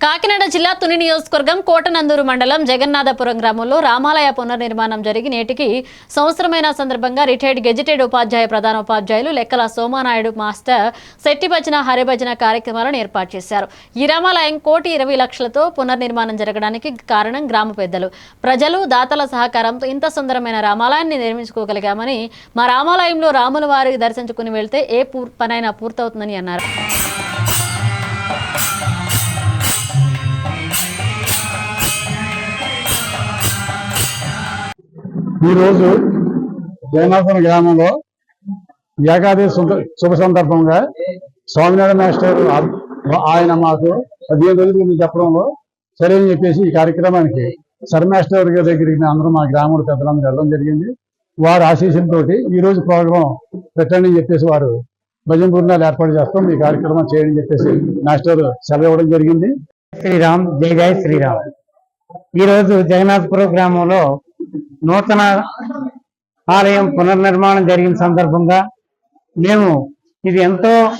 కాకినాడ జిల్లా తుని నియోజకవర్గం కోటనందూరు మండలం జగన్నాథపురం గ్రామంలో రామాలయ పునర్నిర్మాణం జరిగి నేటికి సంవత్సరమైన సందర్భంగా రిటైర్డ్ గెజిటెడ్ ఉపాధ్యాయ ప్రధానోపాధ్యాయులు లెక్కల సోమానాయుడు మాస్టర్ శెట్టిభజన హరిభజన కార్యక్రమాలను ఏర్పాటు చేశారు. ఈ రామాలయం కోటి ఇరవై లక్షలతో పునర్నిర్మాణం జరగడానికి కారణం గ్రామ పెద్దలు. ప్రజలు దాతల సహకారంతో ఇంత సుందరమైన రామాలయాన్ని నిర్మించుకోగలిగామని మా రామాలయంలో రాముల వారి దర్శించుకుని వెళ్తే ఏ పూర్ పనైనా పూర్తవుతుందని అన్నారు. ఈరోజు జగన్నాథపురం గ్రామంలో ఏకాదశి శుభ- శుభ సందర్భంగా స్వామినారాయణ మాస్టర్ ఆయన మాకు పదిహేను రోజులు గురించి చెప్పడంలో సరే అని చెప్పేసి ఈ కార్యక్రమానికి సర్ మాస్టర్ గారి దగ్గరికి అందరూ మా గ్రామంలో పెద్దలందరూ వెళ్ళడం జరిగింది. వారి ఆశీస్సులతో ఈ రోజు ప్రోగ్రాం పెట్టండి అని చెప్పేసి వారు భజన బృందాలు ఏర్పాటు చేస్తాం. ఈ కార్యక్రమం చేయండి అని చెప్పేసి మాస్టర్ సెలవు ఇవ్వడం జరిగింది. శ్రీరామ్ జై జయ శ్రీరామ్. ఈరోజు జగన్నాథపురం గ్రామంలో నూతన ఆలయం పునర్నిర్మాణం జరిగిన సందర్భంగా మేము ఇది ఎంతో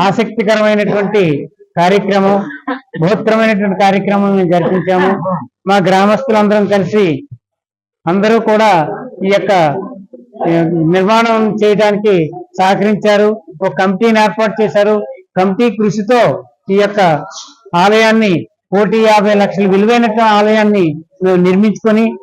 ఆసక్తికరమైనటువంటి కార్యక్రమం బహుత్తరమైనటువంటి కార్యక్రమం మేము జరిపించాము. మా గ్రామస్తులందరం కలిసి అందరూ కూడా ఈ యొక్క నిర్మాణం చేయడానికి సహకరించారు. ఒక కమిటీని ఏర్పాటు చేశారు. కమిటీ కృషితో ఈ యొక్క ఆలయాన్ని కోటి యాభై లక్షల విలువైన ఆలయాన్ని నిర్మించుకొని